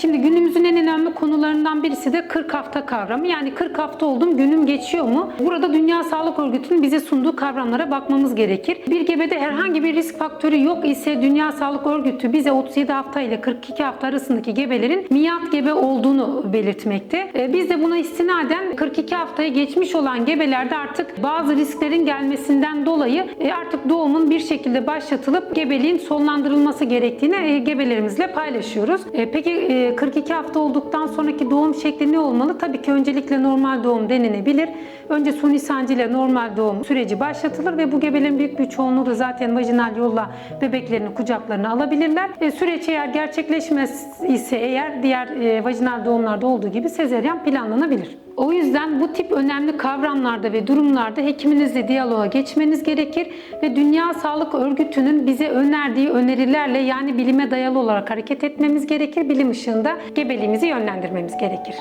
Şimdi günümüzün en önemli konularından birisi de 40 hafta kavramı. Yani 40 hafta oldum günüm geçiyor mu? Burada Dünya Sağlık Örgütü'nün bize sunduğu kavramlara bakmamız gerekir. Bir gebede herhangi bir risk faktörü yok ise Dünya Sağlık Örgütü bize 37 hafta ile 42 hafta arasındaki gebelerin miyat gebe olduğunu belirtmekte. E, Biz de buna istinaden 42 haftayı geçmiş olan gebelerde artık bazı risklerin gelmesinden dolayı e, artık doğumun bir şekilde başlatılıp gebeliğin sonlandırılması gerektiğini e, gebelerimizle paylaşıyoruz. E, Peki 42 hafta olduktan sonraki doğum şekli ne olmalı? Tabii ki öncelikle normal doğum denilebilir. Önce suni sancıyla normal doğum süreci başlatılır ve bu gebelerin büyük bir çoğunluğu da zaten vajinal yolla bebeklerini kucaklarına alabilirler. E, süreç eğer gerçekleşmez ise eğer diğer e, vajinal doğumlarda olduğu gibi sezeryan planlanabilir. O yüzden bu tip önemli kavramlarda ve durumlarda hekiminizle diyaloğa geçmeniz gerekir ve Dünya Sağlık Örgütü'nün bize önerdiği önerilerle yani bilime dayalı olarak hareket etmemiz gerekir. Bilim ışığında gebeliğimizi yönlendirmemiz gerekir.